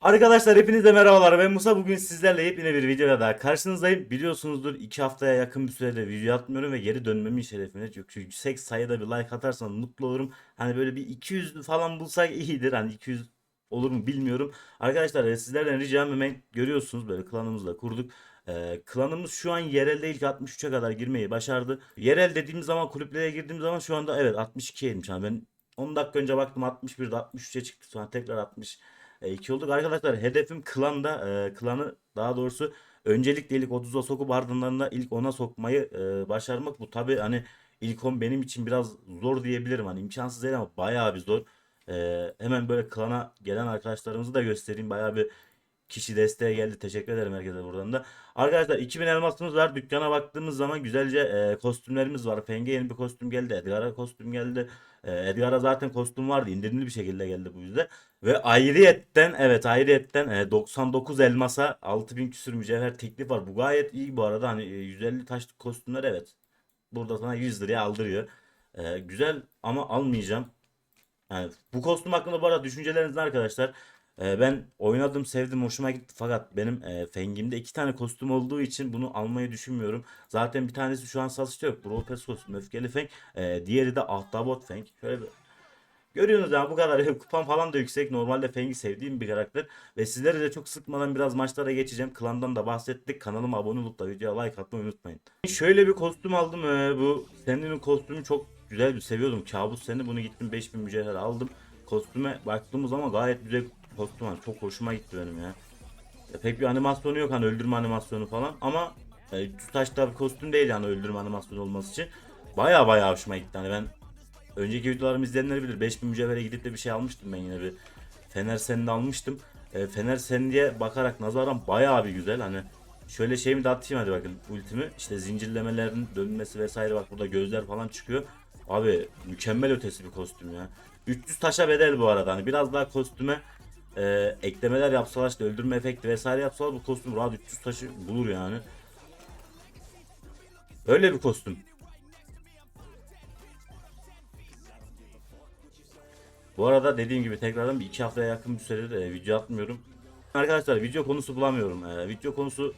Arkadaşlar hepinize merhabalar. Ben Musa. Bugün sizlerle yepyeni bir videoda daha karşınızdayım. Biliyorsunuzdur 2 haftaya yakın bir sürede video atmıyorum ve geri dönmemin şerefine çok yüksek sayıda bir like atarsanız mutlu olurum. Hani böyle bir 200 falan bulsak iyidir. Hani 200 olur mu bilmiyorum. Arkadaşlar e, sizlerden ricam hemen görüyorsunuz. Böyle klanımızla kurduk. Ee, klanımız şu an yerelde ilk 63'e kadar girmeyi başardı. Yerel dediğim zaman kulüplere girdiğim zaman şu anda evet 62'ymiş yani ben 10 dakika önce baktım 61'de 63'e çıktı. Sonra tekrar 60 e, iki olduk. Arkadaşlar hedefim klanda e, klanı daha doğrusu öncelikle ilk 30'a sokup ardından da ilk 10'a sokmayı e, başarmak. Bu tabi hani ilk 10 benim için biraz zor diyebilirim. Hani imkansız değil ama bayağı bir zor. E, hemen böyle klana gelen arkadaşlarımızı da göstereyim. Bayağı bir kişi desteğe geldi. Teşekkür ederim herkese buradan da. Arkadaşlar 2000 elmasımız var. Dükkana baktığımız zaman güzelce e, kostümlerimiz var. Fenge yeni bir kostüm geldi. Edgar'a kostüm geldi. E, Edgar'a zaten kostüm vardı. İndirimli bir şekilde geldi bu yüzden. Ve ayrıyetten evet ayrıyetten e, 99 elmasa 6000 küsür mücevher teklif var. Bu gayet iyi bu arada. Hani e, 150 taşlık kostümler evet. Burada sana 100 liraya aldırıyor. E, güzel ama almayacağım. Yani bu kostüm hakkında bu arada düşünceleriniz arkadaşlar? Ee, ben oynadım, sevdim, hoşuma gitti. Fakat benim e, Fengim'de iki tane kostüm olduğu için bunu almayı düşünmüyorum. Zaten bir tanesi şu an satışta yok. Brawl Pass kostüm, Öfkeli Feng. Ee, diğeri de Ahtapot Feng. Şöyle bir... Görüyorsunuz ya bu kadar. Kupam falan da yüksek. Normalde Feng'i sevdiğim bir karakter. Ve sizleri de çok sıkmadan biraz maçlara geçeceğim. Klandan da bahsettik. Kanalıma abone olup da videoya like atmayı unutmayın. Şöyle bir kostüm aldım. Ee, bu Sandy'nin kostümü çok güzel bir seviyordum. Kabus Sandy. Bunu gittim 5000 mücevher aldım. Kostüme baktığımız zaman gayet güzel kostüm var. Çok hoşuma gitti benim ya. Ya pek bir animasyonu yok hani öldürme animasyonu falan ama e, 300 taşta bir kostüm değil yani öldürme animasyonu olması için. Baya baya hoşuma gitti. Hani ben önceki videolarımı izleyenler bilir. 5000 mücevhere gidip de bir şey almıştım ben yine bir. Fener Sen'de almıştım. E, Fener Sen'diye bakarak nazaran baya bir güzel. Hani şöyle şeyimi de atayım hadi bakın ultimi. İşte zincirlemelerin dönmesi vesaire bak burada gözler falan çıkıyor. Abi mükemmel ötesi bir kostüm ya. 300 taşa bedel bu arada. Hani biraz daha kostüme e, eklemeler yapsalar işte öldürme efekti vesaire yapsalar bu kostüm rahat 300 taşı bulur yani. Öyle bir kostüm. Bu arada dediğim gibi tekrardan bir iki haftaya yakın bir süredir e, video atmıyorum. Arkadaşlar video konusu bulamıyorum. E, video konusu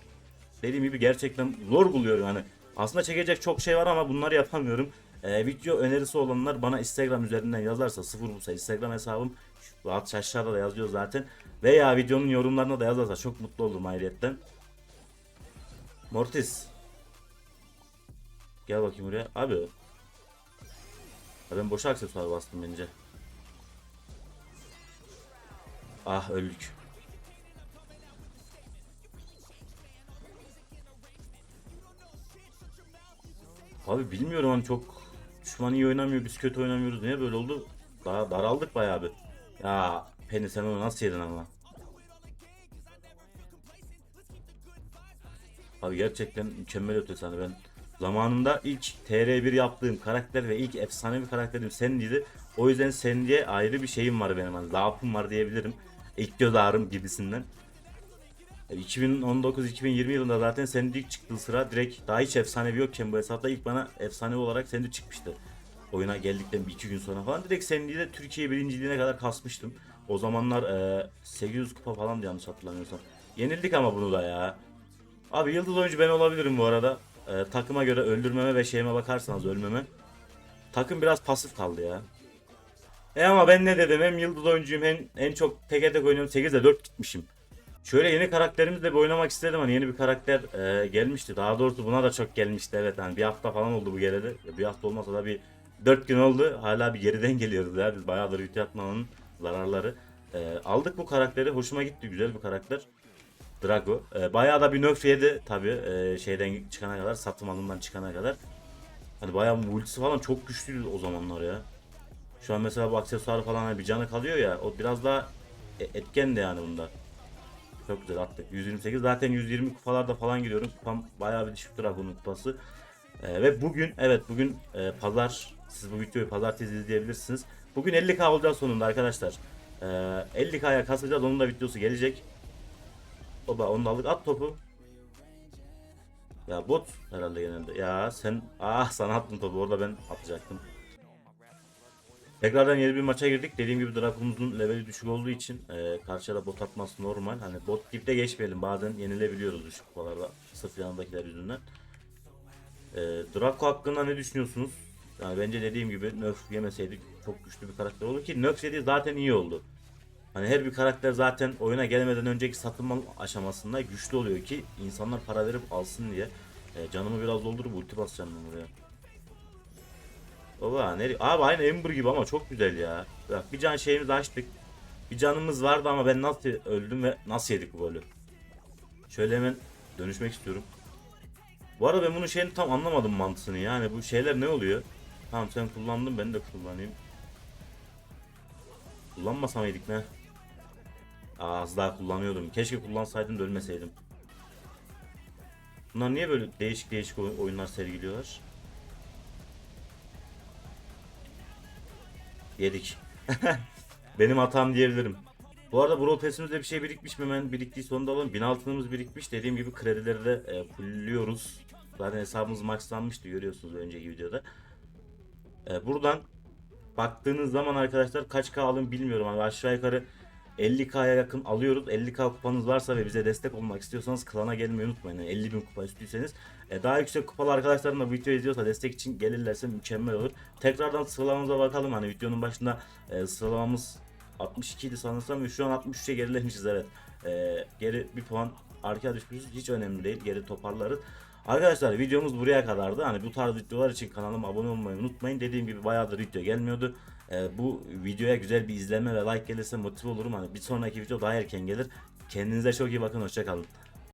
dediğim gibi gerçekten zor buluyorum yani. Aslında çekecek çok şey var ama bunları yapamıyorum. E, video önerisi olanlar bana Instagram üzerinden yazarsa sıfır bulsa Instagram hesabım alt aşağıda da yazıyor zaten. Veya videonun yorumlarına da yazarsa çok mutlu olurum ayrıyetten. Mortis. Gel bakayım buraya. Abi. Ya ben boşa aksesuar bastım bence. Ah öldük. Abi bilmiyorum hani çok düşman iyi oynamıyor biz kötü oynamıyoruz. Niye böyle oldu? Daha daraldık bayağı bir. Ya Penny sen onu nasıl yedin ama? Abi gerçekten mükemmel ötesi hani ben zamanında ilk TR1 yaptığım karakter ve ilk efsanevi karakterim Sandy'di. O yüzden Sandy'ye ayrı bir şeyim var benim hani zaafım var diyebilirim. İlk göz ağrım gibisinden. 2019-2020 yılında zaten Sandy ilk çıktığı sıra direkt daha hiç efsanevi yokken bu hesapta ilk bana efsanevi olarak Sandy çıkmıştı. Oyuna geldikten bir iki gün sonra falan direkt Sandy'yi de Türkiye birinciliğine kadar kasmıştım. O zamanlar e, 800 kupa falan yanlış hatırlamıyorsam. Yenildik ama bunu da ya. Abi yıldız oyuncu ben olabilirim bu arada. E, takıma göre öldürmeme ve şeyime bakarsanız ölmeme. Takım biraz pasif kaldı ya. E ama ben ne dedim hem yıldız oyuncuyum hem en çok teke tek oynuyorum 8'de 4 gitmişim. Şöyle yeni karakterimizle bir oynamak istedim hani yeni bir karakter e, gelmişti. Daha doğrusu buna da çok gelmişti evet hani bir hafta falan oldu bu geleli. Bir hafta olmasa da bir 4 gün oldu. Hala bir geriden geliyoruz ya biz bayağıdır video atmanın zararları. E, aldık bu karakteri hoşuma gitti güzel bir karakter. Drago. E, bayağı da bir nerf yedi tabi e, şeyden çıkana kadar satım alımdan çıkana kadar. Hani bayağı ultisi falan çok güçlüydü o zamanlar ya. Şu an mesela bu aksesuar falan hani bir canı kalıyor ya o biraz daha e- etken de yani bunda. Çok güzel attık. 128 zaten 120 kupalarda falan gidiyorum. Kupam bayağı bir düşük Dragon'un kupası. Ee, ve bugün evet bugün e, pazar siz bu videoyu pazartesi izleyebilirsiniz. Bugün 50k olacağız sonunda arkadaşlar. Ee, 50k'ya kasacağız onun da videosu gelecek. Oba onu aldık at topu. Ya bot herhalde genelde. Ya sen ah sana attım topu orada ben atacaktım. Tekrardan yeni bir maça girdik. Dediğim gibi Drakum'un leveli düşük olduğu için e, karşıda bot atması normal. Hani bot dipte geçmeyelim. Bazen yenilebiliyoruz düşük kupalarda. Sırf yanındakiler yüzünden. E, Draco hakkında ne düşünüyorsunuz? Yani bence dediğim gibi nerf yemeseydik çok güçlü bir karakter olur ki nerf yediği zaten iyi oldu. Hani her bir karakter zaten oyuna gelmeden önceki satılma aşamasında güçlü oluyor ki insanlar para verip alsın diye. E, canımı biraz doldurup ulti basacağım buraya. Baba nereye? Abi aynı Ember gibi ama çok güzel ya. Bak bir can şeyimizi açtık. Bir canımız vardı ama ben nasıl öldüm ve nasıl yedik bu golü? Şöyle hemen dönüşmek istiyorum. Bu arada ben bunun şeyini tam anlamadım mantığını yani bu şeyler ne oluyor? Tamam sen kullandın ben de kullanayım. Kullanmasa mıydık ne? Az daha kullanıyordum. Keşke kullansaydım da ölmeseydim. Bunlar niye böyle değişik değişik oy- oyunlar sergiliyorlar? Yedik. Benim hatam diyebilirim. Bu arada Brawl Pass'imizde bir şey birikmiş mi? Hemen biriktiği sonunda alalım. 1000 altınımız birikmiş. Dediğim gibi kredileri de e, fullliyoruz. Zaten hesabımız maxlanmıştı görüyorsunuz önceki videoda. E, buradan baktığınız zaman arkadaşlar kaç K bilmiyorum ama aşağı yukarı 50K'ya yakın alıyoruz. 50K kupanız varsa ve bize destek olmak istiyorsanız klana gelmeyi unutmayın. Yani 50 bin kupa üstüyseniz. E, daha yüksek kupalı arkadaşlarım da video izliyorsa destek için gelirlerse mükemmel olur. Tekrardan sıralamamıza bakalım. Hani videonun başında e, sıralamamız 62 idi sanırsam ve şu an 63'e gerilemişiz evet. E, geri bir puan arkaya düşmüşüz. Hiç önemli değil. Geri toparlarız. Arkadaşlar videomuz buraya kadardı. Hani bu tarz videolar için kanalıma abone olmayı unutmayın. Dediğim gibi bayağıdır video gelmiyordu. Ee, bu videoya güzel bir izlenme ve like gelirse motive olurum. Hani bir sonraki video daha erken gelir. Kendinize çok iyi bakın. Hoşçakalın.